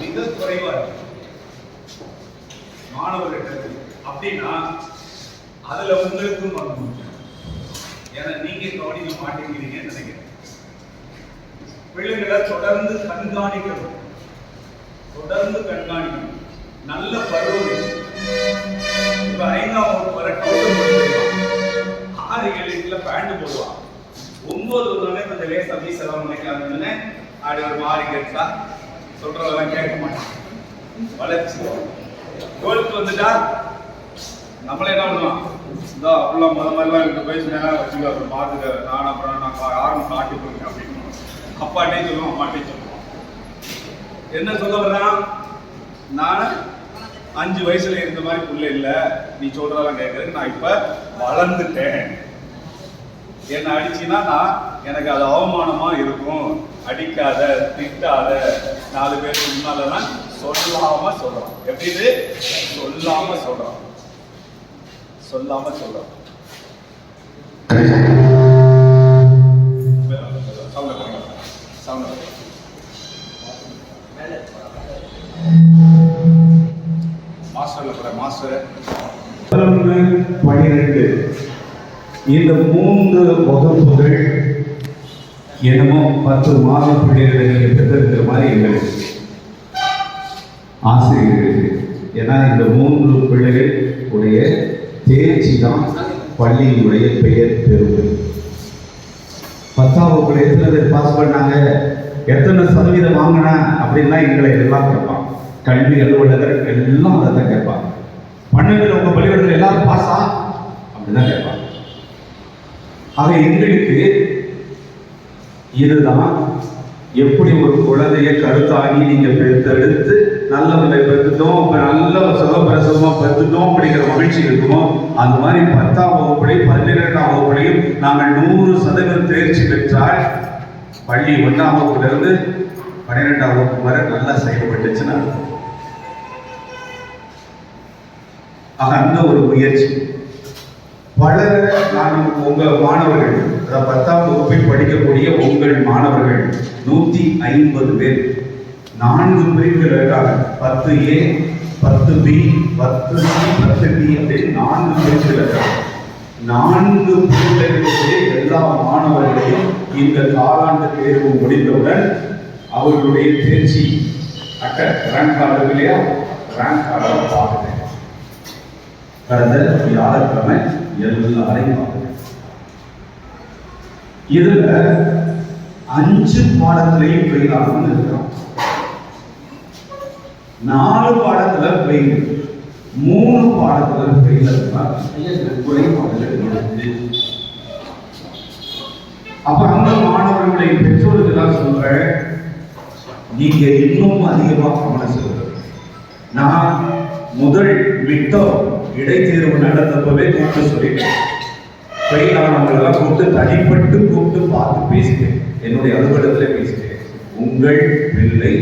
மிக குறைவா இருக்கு மாணவர்கள் அப்படின்னா அதுல உங்களுக்கும் வரணும் ஏன்னா நீங்க கவனிக்க மாட்டேங்கிறீங்கன்னு நினைக்கிறேன் பிள்ளைகளை தொடர்ந்து கண்காணிக்கணும் தொடர்ந்து கண்காணிக்கணும் நல்ல பருவம் இப்ப ஐந்தாம் வகுப்பு வர ஆறு ஏழு பேண்ட் போடுவான் ஒன்பது கொஞ்சம் லேசா வீசலாம் நினைக்காதுன்னு அப்படி ஒரு மாறி கேட்டா சொல்றதெல்லாம் கேட்க மாட்டான். வளர்ச்சி. டுவெல்த் வந்துட்டா நம்மள என்ன பண்ணுவான்? இந்த அப்படிலாம் முத மாதிரிலாம் எனக்கு வயசு வச்சுக்கோ அப்புறம் பார்த்துக்க நான் அப்புறம் நான் யாரும் காட்டி போயிருக்கேன் அப்படின்னு அப்பாட்டே சொல்லுவோம் அம்மாட்டே சொல்லுவோம் என்ன சொல்ல வர்றான் நான் அஞ்சு வயசுல இருந்த மாதிரி புள்ள இல்லை. நீ சொல்றதெல்லாம் கேட்கறேன் நான் இப்ப வளர்ந்துட்டேன். என்னை அடிச்சீங்கன்னா நான் எனக்கு அது அவமானமா இருக்கும். அடிக்காத திட்டாத. நாலு பேருக்கு முன்னாலலாம் சொல்லாம சொல்கிறோம் எப்படி இது? சொல்லாம சொல்றான் சொல்லாம சொல்றான் சவுண்ட மாஸ்டர். பன்னிரெண்டு இந்த மூன்று வகுப்புகள் என்னமோ பத்து மாத பிள்ளைகளை நீங்கள் பெற்றிருக்கிற மாதிரி எங்களுக்கு ஆசிரியர்கள் ஏன்னா இந்த மூன்று பிள்ளைகள் உடைய தேர்ச்சி தான் பள்ளியினுடைய பெயர் பெறுவது பத்தாம் வகுப்புல எத்தனை பேர் பாஸ் பண்ணாங்க? எத்தனை சதவீதம் வாங்கினா? அப்படின்னா எங்களை எல்லாம் கேட்பான் கல்வி அலுவலகர் எல்லாம் அதை தான் கேட்பாங்க. பன்னெண்டு உங்கள் பள்ளிக்கூடத்தில் எல்லாரும் பாஸா அப்படிதான் கேட்பாங்க. ஆக எங்களுக்கு இதுதான். எப்படி ஒரு குழந்தைய கருத்தாகி நீங்க பெற்றெடுத்து நல்ல முறை பெற்றுட்டோம் இப்ப நல்ல சுகப்பிரசவமா பெற்றுட்டோம் அப்படிங்கிற மகிழ்ச்சி இருக்குமோ? அந்த மாதிரி பத்தாம் வகுப்புலையும் பன்னிரெண்டாம் வகுப்புலையும் நாங்கள் நூறு சதவீதம் தேர்ச்சி பெற்றால் பள்ளி ஒன்றாம் வகுப்புல இருந்து பன்னிரெண்டாம் வகுப்பு வரை நல்லா செயல்பட்டுச்சுன்னா ஆக அந்த ஒரு முயற்சி. பலர் நான் உங்க மாணவர்கள் அதாவது பத்தாம் வகுப்பில் படிக்கக்கூடிய உங்கள் மாணவர்கள் நூத்தி ஐம்பது பேர். நான்கு பிரிவுகள் இருக்காங்க பத்து ஏ பத்து பி பத்து சி பத்து டி அப்படின்னு நான்கு பிரிவுகள் இருக்காங்க நான்கு பிரிவுகளிலே எல்லா மாணவர்களையும் இந்த காலாண்டு தேர்வு முடிந்தவுடன் அவர்களுடைய தேர்ச்சி அட்ட ரேங்க் கார்டு இல்லையா ரேங்க் கார்டை பார்க்குறேன் கடந்த வியாழக்கிழமை எல்லாரையும் இதுல அஞ்சு பாடத்திலையும் ஃபெயில் ஆகணும்னு இருக்கிறோம் நாலு பாடத்துல ஃபெயில் மூணு பாடத்துல ஃபெயில் குறைபாடுகள் அப்ப அந்த மாணவர்களுடைய பெற்றோருக்கு தான் சொல்றேன். நீங்க இன்னும் அதிகமா கவனம் செலுத்தணும். நான் முதல் விட்டோம். இடைத்தேர்வு நடந்தப்பவே கூப்பிட்டு சொல்லிட்டேன். ஃபெயில் ஆனவங்களெல்லாம் கூப்பிட்டு தனிப்பட்டு கூப்பிட்டு பார்த்து பேசிட்டேன். என்னுடைய அலுவலகத்தில் பேசிட்டேன். உங்கள் பிள்ளை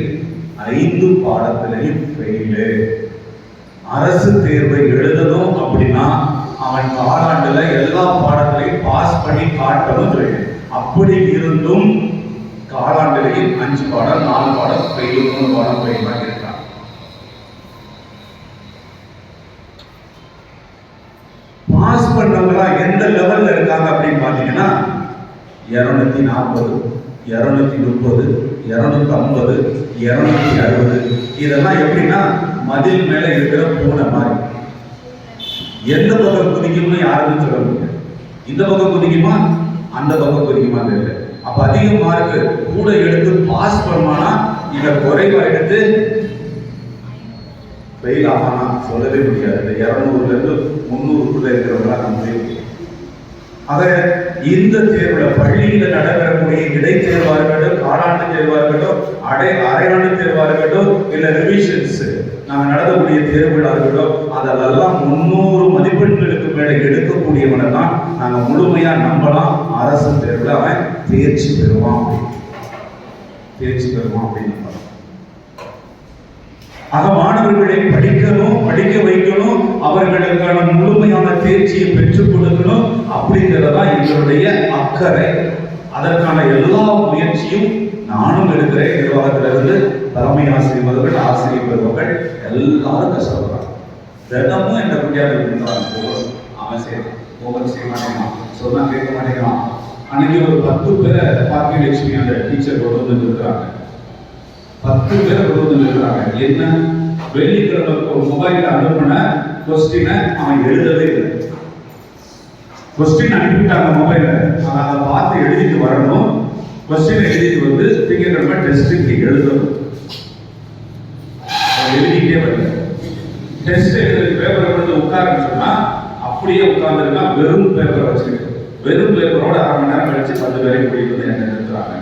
ஐந்து பாடத்திலையும் ஃபெயிலு அரசு தேர்வை எழுதணும் அப்படின்னா அவன் காலாண்டுல எல்லா பாடத்திலையும் பாஸ் பண்ணி காட்டணும் சொல்லி அப்படி இருந்தும் காலாண்டுலையும் அஞ்சு பாடம் நாலு பாடம் ஃபெயில் மூணு பாடம் ஃபெயிலாக இருக்கான் பாஸ் எந்த லெவல்ல இருக்காங்க அப்படின்னு பாத்தீங்கன்னா இருநூத்தி நாற்பது இருநூத்தி முப்பது இருநூத்தி ஐம்பது இருநூத்தி அறுபது. இதெல்லாம் எப்படின்னா மதில் மேல இருக்கிற பூனை மாதிரி. எந்த பக்கம் குதிக்கும்னு யாருக்கும் சொல்ல முடியாது. இந்த பக்கம் குதிக்குமா? அந்த பக்கம் குதிக்குமா தெரியல. அப்ப அதிக மார்க் கூட எடுத்து பாஸ் பண்ணானா இதை குறைவா எடுத்து ஃபெயில் ஆகானா சொல்லவே முடியாது. இந்த இரநூறுலேருந்து முந்நூறுக்குள்ளே முந்நூறுக்குள்ள இருக்கிறவங்களா நம்பவே ஆக இந்த தேர்வில் பள்ளியில் நடைபெறக்கூடிய இடைத்தேர்வாக இருக்கட்டும் காலாண்டு தேர்வாக இருக்கட்டும் அடை அரையாண்டு தேர்வாக இருக்கட்டும் இல்லை ரிவிஷன்ஸ் நாங்கள் நடத்தக்கூடிய தேர்வுகளாக இருக்கட்டும் அதெல்லாம் முன்னூறு மதிப்பெண்களுக்கு மேலே எடுக்கக்கூடியவனை தான் நாங்கள் முழுமையாக நம்பலாம். அரசு தேர்வில் அவன் தேர்ச்சி பெறுவான் அப்படின்னு. தேர்ச்சி பெறுவான் அப்படின்னு. ஆக மாணவர்களை படிக்கணும் படிக்க வைக்கணும் அவர்களுக்கான முழுமையான தேர்ச்சியை பெற்றுக் கொடுக்கணும் அப்படிங்கிறதா எங்களுடைய அக்கறை. அதற்கான எல்லா முயற்சியும் நானும் எடுக்கிறேன். நிர்வாகத்திலிருந்து தலைமை ஆசிரியர் முதல்கள் ஆசிரியர் பெறுவர்கள் எல்லாரும் கஷ்டப்படுறாங்க. தினமும் என்ன குட்டியாக அவன் சரி ஒவ்வொரு செய்ய மாட்டேங்கிறான். சொன்னா கேட்க மாட்டேங்கிறான். அன்னைக்கு ஒரு பத்து பேரை பாக்கிய லட்சுமி அந்த டீச்சர் கொண்டு வந்து இருக்கிறாங்க பத்து பேர் கொண்டு இருக்கிறாங்க என்ன? வெள்ளிக்கிழமை ஒரு மொபைல் அனுப்பின கொஸ்டினை அவன் எழுதவே இல்லை. கொஸ்டின் அனுப்பிட்டாங்க மொபைல அவன் அதை பார்த்து எழுதிட்டு வரணும். கொஸ்டின் எழுதிட்டு வந்து திங்கக்கிழமை டெஸ்ட்டுக்கு எழுதணும். அவன் எழுதிட்டே வரல. டெஸ்ட் எழுதி பேப்பரை கொண்டு உட்காருன்னு சொன்னா அப்படியே உட்கார்ந்துருக்கா வெறும் பேப்பரை வச்சுக்கிட்டு. வெறும் பேப்பரோட அரை மணி நேரம் கழிச்சு பத்து பேரை கூட்டிட்டு வந்து என்ன நிறுத்துறாங்க?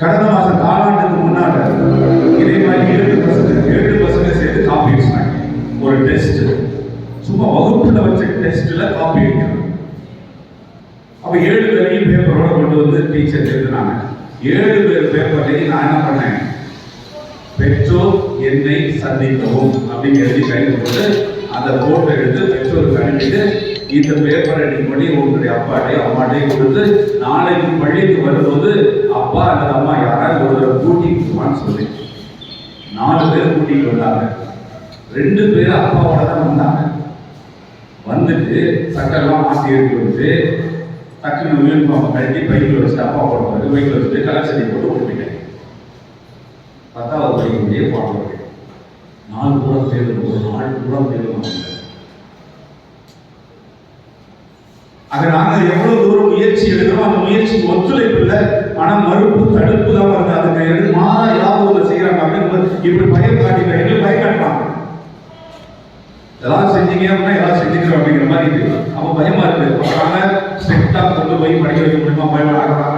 கடந்த மாசம் காலாண்டுக்கு முன்னால இதே மாதிரி ஏழு பசங்க ஏழு பசங்க சேர்த்து காப்பி அடிச்சாங்க. ஒரு டெஸ்ட் சும்மா வகுப்புல வச்ச டெஸ்ட்ல காப்பி அடிக்கிறாங்க. அப்ப ஏழு பேரையும் பேப்பரோட கொண்டு வந்து டீச்சர் எழுதுனாங்க. ஏழு பேர் பேப்பர்லையும் நான் என்ன பண்ணேன்? பெற்றோர் என்னை சந்திக்கவும் அப்படின்னு எழுதி கையில் போட்டு அந்த போட்டோ எடுத்து பெற்றோருக்கு அனுப்பிட்டு இந்த பேப்பர் நீ பண்ணி உங்களுடைய அப்பாட்டையும் அம்மாட்டையும் கொடுத்து நாளைக்கு பள்ளிக்கு வரும்போது அப்பா அல்லது அம்மா யாராவது ஒருத்தர் கூட்டிட்டு போவான்னு சொல்லி. நாலு பேர் கூட்டிட்டு வந்தாங்க. ரெண்டு பேர் அப்பாவோட தான் வந்தாங்க. வந்துட்டு சட்டெல்லாம் மாற்றி எடுத்து வந்து டக்குன்னு யூனிஃபார்ம் கழட்டி பைக்கில் வச்சுட்டு அப்பா போடுவாங்க பைக்கில் வச்சுட்டு கலர் செடி போட்டு ஓட்டிட்டேன் பத்தாவது படிக்கக்கூடிய பாடம் நாலு தூரம் தேடும் ஒரு நாலு தூரம் தேடும் ஆக நாங்கள் எவ்வளவு தூரம் முயற்சி எடுக்கிறோம் அந்த முயற்சி ஒத்துழைப்பு இல்லை ஆனா மறுப்பு தடுப்பு தான் வருது. அதுக்கு எது மாறா ஏதாவது ஒன்று செய்யறாங்க அப்படின்னு இப்படி பயம் காட்டிங்க எங்களுக்கு பயம் காட்டுறாங்க. செஞ்சீங்க அப்படின்னா எல்லாம் செஞ்சுக்கிறோம் அப்படிங்கிற மாதிரி இருக்கு அப்ப பயமா இருக்கு. அப்ப ஸ்ட்ரிக்டா கொண்டு போய் படிக்க வைக்க முடியுமா? பயம். ஆகிறாங்க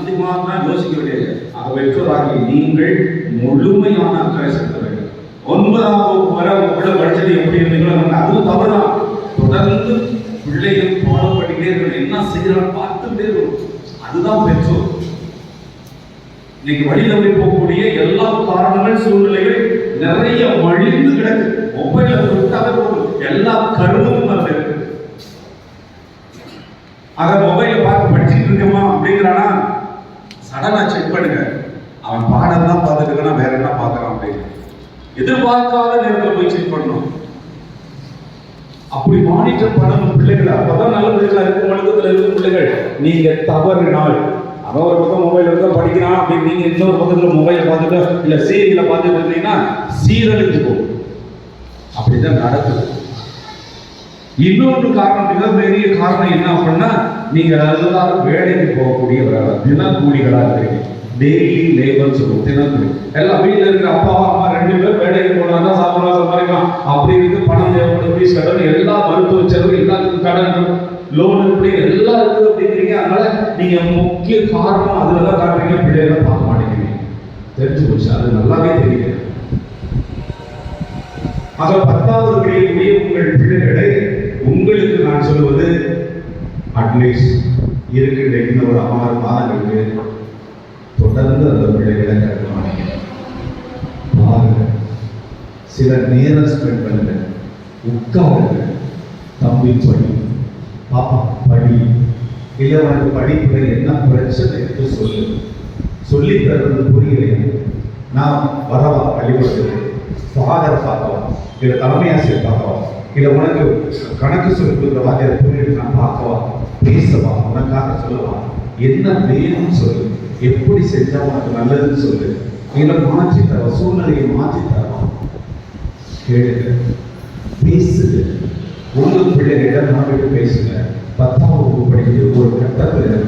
முடியுமா யோசிக்க வேண்டியது. ஆக பெற்றோராகி நீங்கள் முழுமையான அக்கறை செலுத்த வேண்டும். ஒன்பதாம் வகுப்பு வரை உங்களை படிச்சது எப்படி இருந்தீங்களோ அதுவும் தவறுதான். தொடர்ந்து பிள்ளைகள் ஃபாலோ பண்ணிக்கிட்டே இருக்கணும். என்ன செய்யறான்னு பார்த்துட்டே இருக்கணும். அதுதான் பெற்றோர். இன்னைக்கு வழி தவறி போகக்கூடிய எல்லா காரணங்கள் சூழ்நிலைகள் நிறைய மழிந்து கிடக்கு. மொபைல விட்டாவே போதும். எல்லா கருமும் அதுல இருக்கு. மொபைலை மொபைல பார்த்து படிச்சுட்டு இருக்கமா அப்படிங்கிறானா? சடனா செக் பண்ணுங்க. அவன் பாடம் தான் பார்த்துட்டு இருக்கானா வேற என்ன பார்க்கறான் அப்படின்னு. எதிர்பார்க்காத நேரம் அப்படி மானிட்டர் பண்ணணும் பிள்ளைகளை. அப்பதான் நல்ல பிள்ளைகளா இருக்கும். ஒழுக்கத்துல இருக்கும் பிள்ளைகள். நீங்க தவறினால். அவன் ஒரு பக்கம் மொபைல் எடுத்தா படிக்கிறான் அப்படின்னு நீங்க இன்னொரு பக்கத்துல மொபைல் பார்த்துட்டு இல்ல சீரியல பார்த்துட்டு இருந்தீங்கன்னா சீரழிஞ்சு போகும். அப்படிதான் நடக்குது. இன்னொன்று காரணம் மிகப்பெரிய காரணம் என்ன அப்படின்னா நீங்க எல்லாரும் வேலைக்கு போகக்கூடியவராக தினக்கூலிகளா இருக்கீங்க. டெய்லி லேபர் சொல்லுவோம் தினக்கூலி. எல்லாம் வீட்டில் இருக்கிற அப்பா அம்மா ரெண்டு பேரும் வேலைக்கு போனாங்க சாப்பிடலாம் சம்பாதிக்கலாம் அப்படி இருக்கு போலீஸ் கடன் எல்லா மருத்துவ செலவு எல்லாத்துக்கும் கடன் லோன் இப்படி எல்லாம் இருக்குது அப்படிங்கிறீங்க. அதனால நீங்க முக்கிய காரணம் அதுல தான் காட்டுறீங்க. பிள்ளைகளை பார்க்க மாட்டேங்கிறீங்க. தெரிஞ்சு போச்சு. அது நல்லாவே தெரியுது ஆக பத்தாவது படிக்கக்கூடிய உங்கள் பிள்ளைகளை உங்களுக்கு நான் சொல்வது அட்லீஸ்ட் இருக்கின்ற ஒரு ஆறு மாதங்களுக்கு தொடர்ந்து அந்த பிள்ளைகளை கட்டமானீங்க பாருங்க. சில நேரம் ஸ்பெண்ட் பண்ணுங்க. உட்காருங்க தம்பி படி பாப்பா படி இல்லை உனக்கு படிப்புகள் என்ன பிரச்சனை என்று சொல்லு. சொல்லி தருவது புரியலையா. நான் வரவா பள்ளிக்கூடத்துக்கு ஃபாதர் பார்க்கலாம் இல்லை தலைமை ஆசிரியர் பார்க்கலாம் இல்லை உனக்கு கணக்கு சொல்லி கொடுக்குற வாத்தியார் புரியல நான் பார்க்கவா? பேசவா? உனக்காக சொல்லவா? என்ன வேணும்னு சொல்லு. எப்படி செஞ்சா உனக்கு நல்லதுன்னு சொல்லு. இல்லை மாற்றி தரவா? சூழ்நிலையை மாற்றி தரவா? கேளுங்க. பேசுங்க உங்க பிள்ளைகளிடம் நாளைக்கு பேசுங்க. பத்தாம் வகுப்பு படிக்கிற ஒரு கட்டத்தில்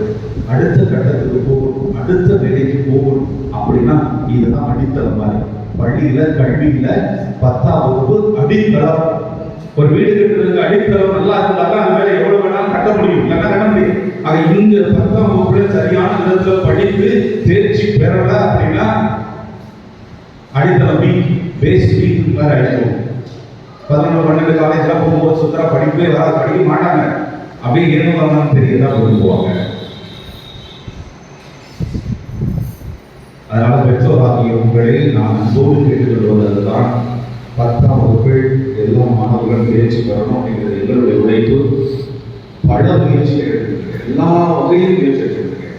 அடுத்த கட்டத்துக்கு போகணும் அடுத்த நிலைக்கு போகணும் அப்படின்னா இதுதான் அடித்தளம் மாதிரி. பள்ளியில கல்வியில பத்தாம் வகுப்பு அடித்தளம். ஒரு வீடு கட்டுறதுக்கு அடித்தளம் நல்லா இருந்தாலும் அது மேல எவ்வளவு வேணாலும் கட்ட முடியும். இல்லைன்னா கட்ட முடியும் ஆக இங்க பத்தாம் வகுப்புல சரியான விதத்துல படித்து தேர்ச்சி பெறல அப்படின்னா அடித்தளம் வீக் பேஸ் வீக் வேற ஆயிடும் பதினொன்று பன்னெண்டு காலேஜ்லாம் போகும்போது சுத்தரா படிப்பே வராது படிக்க மாட்டாங்க. அப்படியே என்ன வரணும்னு தெரியதான் விரும்புவாங்க அதனால பெற்றோராகிய உங்களில் நான் அன்போடு கேட்டுக்கொள்வது அதுதான். பத்தாம் வகுப்பில் எல்லா மாணவர்களும் தேர்ச்சி பெறணும் அப்படிங்கிறது எங்களுடைய உழைப்பு. பல முயற்சிகள் எடுத்திருக்கேன். எல்லா வகையிலும் முயற்சி எடுத்திருக்கேன்.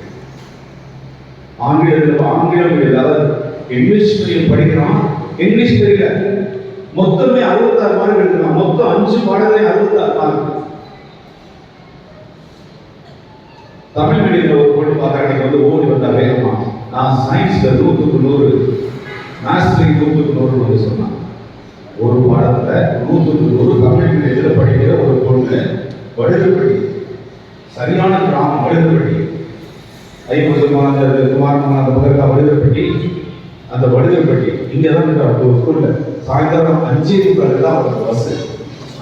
ஆங்கிலம் ஆங்கிலம் ஏதாவது இங்கிலீஷ் மீடியம் படிக்கிறான்? இங்கிலீஷ் தெரியல. மொத்தமே அறுபத்தாறு மார்க் எடுக்கலாம் மொத்தம் அஞ்சு பாடலே அறுபத்தாறு மார்க் தமிழ் மீடியத்தில் ஒரு பொண்ணு பார்த்தா எனக்கு வந்து ஓடி வந்தா வேகமா. நான் சயின்ஸ்ல நூற்றுக்கு நூறு மேத்ஸ்ல நூற்றுக்கு நூறு வந்து சொன்னான் ஒரு பாடத்துல நூற்றுக்கு நூறு தமிழ் மீடியத்தில் படிக்கிற ஒரு பொண்ணு வழுதுபடி சரியான கிராமம் வடுகுப்படி ஐம்பதுமான குமாரமான அந்த பக்கத்தில் வடுகுப்பட்டி அந்த வடுகுப்பட்டி இங்கே தான் இருக்கிற ஒரு ஸ்கூலில் சாயந்தரம் அஞ்சே முக்கால் தான் அவருக்கு பஸ்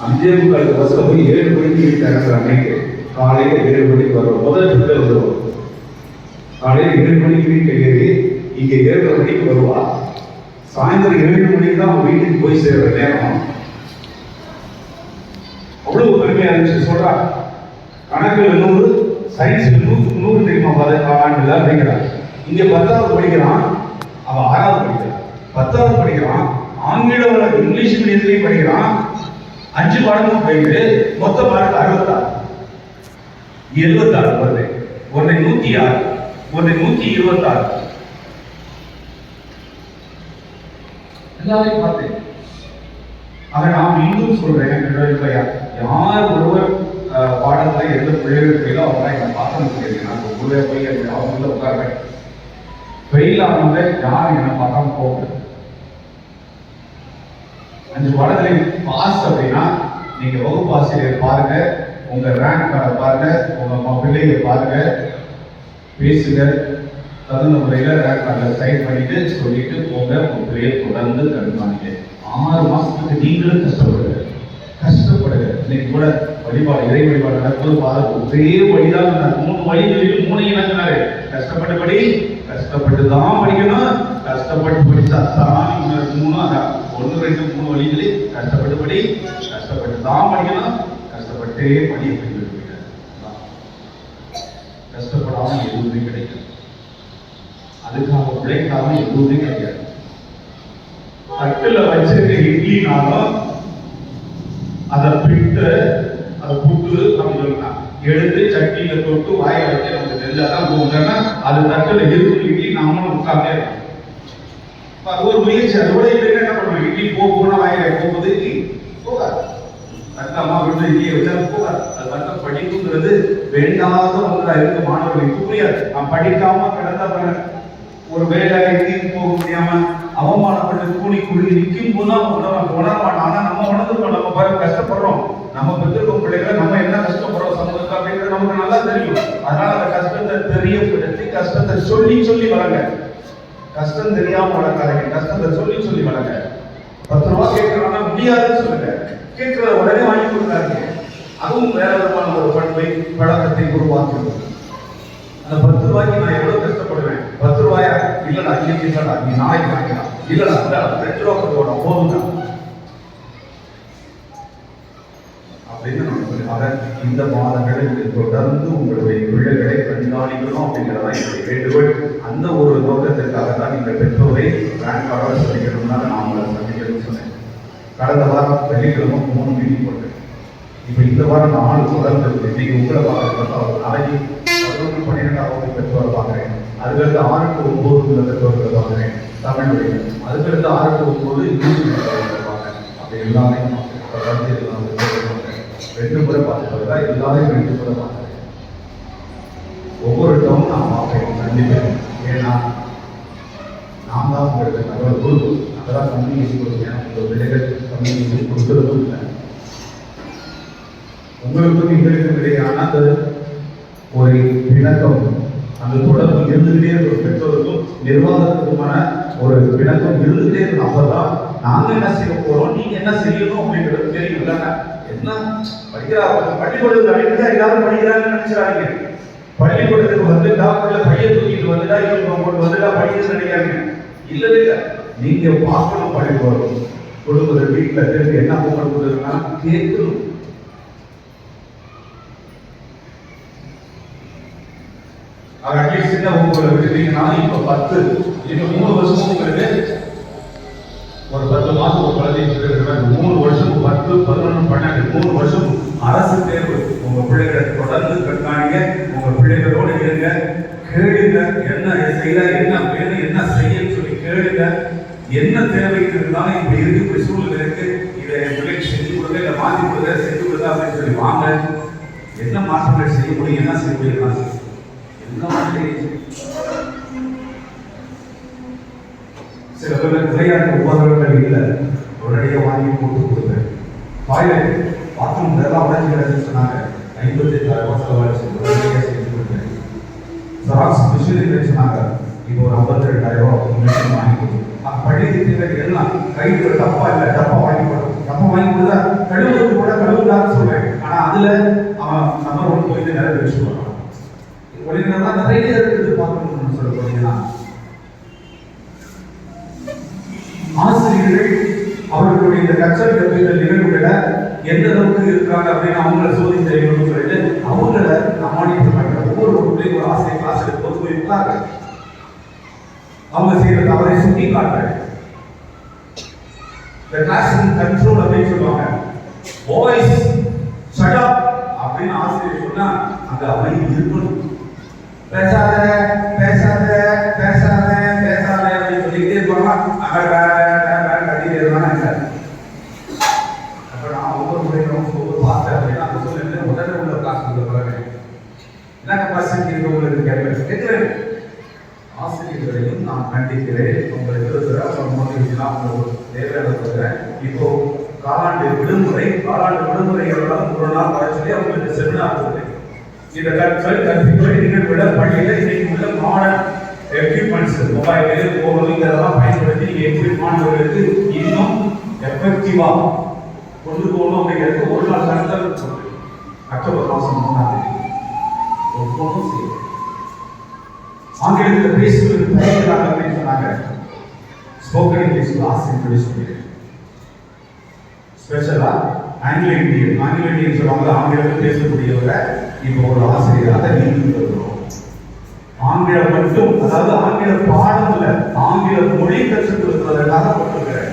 அஞ்சே முக்காலுக்கு பஸ்ஸில் போய் ஏழு மணிக்கு வீட்டில் அன்னைக்கு காலையில் ஏழு மணிக்கு வரும் முதல் ட்ரிப்பில் வருவோம் காலையில் ஏழு மணிக்கு வீட்டில் ஏறி இங்கே ஏழரை மணிக்கு வருவா சாயந்தரம் ஏழு மணிக்கு தான் அவன் வீட்டுக்கு போய் சேர்ற நேரம் அவ்வளவு பெருமையாக இருந்துச்சு சொல்றா கணக்கில் நூறு சயின்ஸில் நூறு நூறு தெரியுமா பதினாண்டு ஆண்டுல அப்படிங்கிறான் இங்கே பத்தாவது படிக்கிறான் அவன் ஆறாவது படிக்கிறான். பத்தாவது படிக்கிறான். ஆங்கிலம் இங்கிலீஷ் மீடியத்திலையும் படிக்கிறான். அஞ்சு பாடமும் போயிட்டு மொத்த மார்க் அறுபத்தாறு. எழுபத்தாறு வருது. ஒன்றை நூத்தி ஆறு ஒன்றை நூத்தி இருபத்தாறு. எல்லாரையும் பார்த்தேன் ஆக நான் மீண்டும் சொல்றேன் யார் ஒருவர் அஹ், எந்த பிள்ளைகள் போயிலோ அவங்க என்னை பார்க்க முடியாது. நான் உள்ளே போய் அந்த அவங்கள உட்கார்றேன் ஃபெயில் ஆனவங்க யார் என்ன பார்க்காம போகணும் அஞ்சு பாடத்துல பாஸ் அப்படின்னா நீங்க வகுப்பு ஆசிரியர் பாருங்க உங்க ரேங்க் பாருங்க உங்க ம- பிள்ளைகளை பாருங்க பேசுங்க. தகுந்த முறையில ரேங்க் கார்டில் சைன் பண்ணிட்டு சொல்லிட்டு போங்க உங்க பிள்ளையை தொடர்ந்து கண்காணிங்க. ஆறு மாசத்துக்கு நீங்களும் கஷ்டப்படுங்க. கஷ்டப்படுங்க இன்னைக்கு கூட வழிபாடு இறை வழிபாடு நடக்கும்போது பாருங்க ஒரே வழிதான் மூணு வழிகளில் மூணு இணங்கினாரு கஷ்டப்பட்டு படி கஷ்டப்பட்டு தான் படிக்கணும் கஷ்டப்பட்டு படிச்சா தான் மூணு ஒன்று ரெண்டு மூணு வழிகளில் கஷ்டப்பட்டு படி கஷ்டப்பட்டு தான் படிக்கணும். கஷ்டப்பட்டே படி அப்படின்னு சொல்லியிருக்காரு. அதான். எதுவுமே கிடைக்கும் அதுக்காக உழைக்காம எதுவுமே கிடைக்காது. தட்டில் வச்சிருக்க இட்லினாலும் அதை பிட்டு அதை புட்டு அப்படின்னு எடுத்து சட்டியில தொட்டு வாயை வச்சு நமக்கு தெரிஞ்சாதான் போகலன்னா அது தட்டில் இருக்கு நாமளும் உட்கார்ந்தே இருக்கணும். அது ஒரு முயற்சி. அது கூட இல்லைன்னா என்ன பண்ணுவோம்? இட்லி போ போனா வாயில போகுது இட்லி போகாது. தட்டு அம்மா விட்டு இட்லியை வச்சா போகாது. அது மட்டும் படிப்புங்கிறது வேண்டாத ஒன்றா இருக்கு மாணவர்களுக்கு புரியாது. நான் படிக்காம கிடந்த பிறகு ஒரு வேலை எங்கேயும் போக முடியாம அவமானப்பட்டு கூலி குழுங்கி நிற்கும் போது தான் உணர உணர ஆனா நம்ம உணர்ந்துருக்கோம் நம்ம பாரு கஷ்டப்படுறோம். நம்ம பெற்றிருக்கோம் பிள்ளைகளை நம்ம என்ன கஷ்டப்படுறோம் சமூகத்தை அப்படிங்கிறது நமக்கு நல்லா தெரியும். அதனால அந்த கஷ்டத்தை தெரியப்படுத்தி கஷ்டத்தை சொல்லி சொல்லி வளங்க. கஷ்டம் தெரியாம வளர்க்காதீங்க. கஷ்டத்தை சொல்லி சொல்லி வளங்க. பத்து ரூபா கேட்கறாங்கன்னா முடியாதுன்னு சொல்லுங்க. கேட்கிற உடனே வாங்கி கொடுக்காதீங்க. அதுவும் வேற விதமான ஒரு பண்பை பழக்கத்தை உருவாக்குறது அந்த பத்து ரூபாய்க்கு நான் எவ்வளவு கஷ்டப்படுவேன் பத்து ரூபாயா இல்லடா இன்னைக்கு இல்லடா நீ நாளைக்கு வாங்கிக்கலாம் இல்லடா இல்லடா ரெண்டு ரூபா கொண்டு போதும்டா அப்படின்னு நம்ம சொல்லுவாங்க இந்த மாதங்களில் தொடர்ந்து உங்களுடைய பிள்ளைகளை கண்காணிக்கணும் அப்படிங்கிறதா என்னுடைய வேண்டுகோள் அந்த ஒரு நோக்கத்திற்காக தான் நீங்கள் பெற்றோரை பேன் கார்டோட சந்திக்கணும்னா நான் உங்களை சந்திக்கணும்னு சொன்னேன். கடந்த வாரம் வெள்ளிக்கிழமை மூணு மீட்டிங் போட்டேன். இப்போ இந்த வாரம் நாலு தொடர்ந்து இன்னைக்கு உங்களை பார்க்கறது ஒரு நாளைக்கு பதினொன்று பன்னிரெண்டாம் பெற்றோரை பார்க்குறேன். அதுக்கடுத்து ஆறுக்கு டு ஒன்பது உள்ள தமிழ் வழி அதுக்கடுத்து ஆறுக்கு டு ஒன்பது இங்கிலீஷ் பெற்றோர்களை அப்படி எல்லாமே தொடர்ந்து எல்லாம் ரெண்டு முறை பார்த்துட்டு தான் எல்லாரையும் ரெண்டு முறை பார்க்குறேன் ஒவ்வொரு டவுன் நான் பார்ப்பேன் கண்டிப்பாக ஏன்னா நான் தான் உங்களுக்கு நல்ல குரு அதெல்லாம் கம்யூனிகேஷன் கொடுத்தேன் உங்கள் பிள்ளைகள் கம்யூனிகேஷன் கொடுக்குறதும் இல்லை. உங்களுக்கும் எங்களுக்கும் இடையே ஆனால் ஒரு இணக்கம். அந்த தொடர்பு இருந்துகிட்டே இருக்கும். பெற்றோருக்கும் நிர்வாகத்துக்குமான ஒரு பிணக்கம் இருந்துகிட்டே இருக்கும். அப்பதான் நாங்க என்ன செய்ய போறோம்? நீங்க என்ன செய்யணும் அப்படிங்கிறது தெரியும். இல்லைன்னா என்ன படிக்கிறா பள்ளிக்கூடத்துக்கு அழைக்கிறதா எல்லாரும் படிக்கிறாங்கன்னு நினைச்சாங்க பள்ளிக்கூடத்துக்கு வந்துட்டா உள்ள பையன் தூக்கிட்டு வந்துட்டா இவங்க கொண்டு வந்துட்டா படிக்கிறது நினைக்காங்க இல்ல இல்ல. நீங்க பார்க்கணும் பள்ளிக்கூடம். குடும்பத்தில் வீட்டுல இருந்து என்ன ஹோம்ஒர்க் கொடுக்குறதுன்னா கேட்கணும். அவர் அட்லீஸ்ட் சின்ன உங்களை விட்டுட்டீங்கன்னா இப்ப பத்து. இன்னும் மூணு வருஷமும் உங்களுக்கு ஒரு பத்து மாசம் ஒரு குழந்தைய மூணு வருஷம் பத்து பதினொன்று பன்னெண்டு மூணு வருஷம் அரசு தேர்வு. உங்க பிள்ளைகளை தொடர்ந்து கண்காணிங்க. உங்க பிள்ளைகளோடு இருங்க. கேளுங்க. என்ன செய்யல என்ன வேணும் என்ன செய்யன்னு சொல்லி கேளுங்க. என்ன தேவை இருந்தாலும் இப்படி இருக்கு இப்படி சூழ்நிலை இருக்கு. இதை என் பிள்ளைக்கு செஞ்சு கொடுங்க இல்லை மாற்றி கொடுங்க செஞ்சு கொடுங்க அப்படின்னு சொல்லி வாங்க. என்ன மாற்றங்கள் செய்ய முடியும் என்ன செய்ய முடியும் எல்லாம் செய்யுங்க. என்ன மாற்றம் சில பேர் விளையாட்டு உபகரணங்கள் இல்லை உடனடியாக வாங்கி போட்டு கொடுத்தேன் டாய்லெட் பாத்ரூம் இதெல்லாம் உடஞ்சி கிடக்குன்னு சொன்னாங்க ஐம்பத்தி எட்டாயிரம் ரூபாய் செலவாச்சு உடனடியாக செஞ்சு கொடுத்தேன் ஜெராக்ஸ் மிஷின் இல்லைன்னு சொன்னாங்க இப்போ ஒரு ஐம்பத்தி ரெண்டாயிரம் ரூபாய் மிஷின் வாங்கி கொடுத்தோம் பள்ளிக்கு தேவை எல்லாம் கைக்கு ஒரு டப்பா இல்லை டப்பா வாங்கி கொடுத்தோம் டப்பா வாங்கி கொடுத்தா கழுவுறது கூட கழுவுதான்னு சொல்றேன். ஆனா அதுல அவன் நம்ம ஒன்று போயிட்டு நிறைய வச்சுக்கணும் போறான் நிறைய இருக்குது பார்க்கணும்னு ஆசிரியர்கள் அவர்களுடைய இந்த கற்றல் கற்பித்தல் நிகழ்வுகளை எந்த அளவுக்கு இருக்காங்க அப்படின்னு அவங்கள சோதி செய்யணும்னு சொல்லிட்டு அவங்கள மானிட்டர் ஒவ்வொரு வகுப்புலையும் ஒரு ஆசிரியர் கிளாஸ் போய் அவங்க செய்யற தவறை சுட்டி காட்டுறாங்க இந்த கிளாஸ் கண்ட்ரோல் அப்படின்னு சொல்லுவாங்க. பாய்ஸ் ஷட் அப் அப்படின்னு ஆசிரியர் சொன்னா அந்த அமைதி இருக்கணும். பேசாத பேசாத பேசாத பேசாத அப்படின்னு சொல்லிக்கிட்டே இருப்பாங்க அங்க வே, வே, வே, வே, கத்திட்டே இருந்தாங்க இல்ல. நான் ஒவ்வொரு முறையும் ஒவ்வொரு பார்த்தேன் அப்படின்னா அந்த சூழ்நிலை உடனே உள்ள கிளாஸ் கொடுக்குறாங்க என்ன கெப்பாசிட்டி இருக்கு உங்களுக்கு கேட்கிறேன் கேட்கிறேன். ஆசிரியர்களையும் நான் கண்டிக்கிறேன். உங்களுக்கு இருக்கிற ஒரு மோட்டிவேஷனாக உங்களுக்கு தேவையான கொடுக்குறேன் இப்போ காலாண்டு விடுமுறை காலாண்டு விடுமுறை ஒரு நாள் வர சொல்லி அவங்களுக்கு செமினார் கொடுக்குறேன் இந்த கற்கள் கற்பித்தல் நிகழ்வுல பள்ளியில இன்னைக்கு உள்ள மாடர்ன் எக்யூப்மெண்ட்ஸ் மொபைல் போன் இதெல்லாம் பயன்படுத்தி நீங்கள் எப்படி மாணவர்களுக்கு இன்னும் எஃபெக்டிவாக கொண்டு போகணும் அப்படிங்கிறது ஒரு நாள் கருத்தல் சொல்றேன் அக்டோபர் மாதம் மூணாம் தேதி. ஒவ்வொன்றும் போனும் செய்யும் ஆங்கிலத்தில் பேசுவது பயன்படாங்க அப்படின்னு சொன்னாங்க. ஸ்போக்கன் இங்கிலீஷ் ஆசிரியர் சொல்லியிருக்கேன் ஸ்பெஷலாக ஆங்கில இந்தியன் ஆங்கில இந்தியன் சொல்லுவாங்க ஆங்கிலத்தில் பேசக்கூடியவரை இப்போ ஒரு ஆசிரியராக நியமித்து ஆங்கிலம் மட்டும் அதாவது ஆங்கில பாடத்துல ஆங்கில மொழி கற்றுக் கொடுப்பதற்காக போட்டிருக்கிறேன்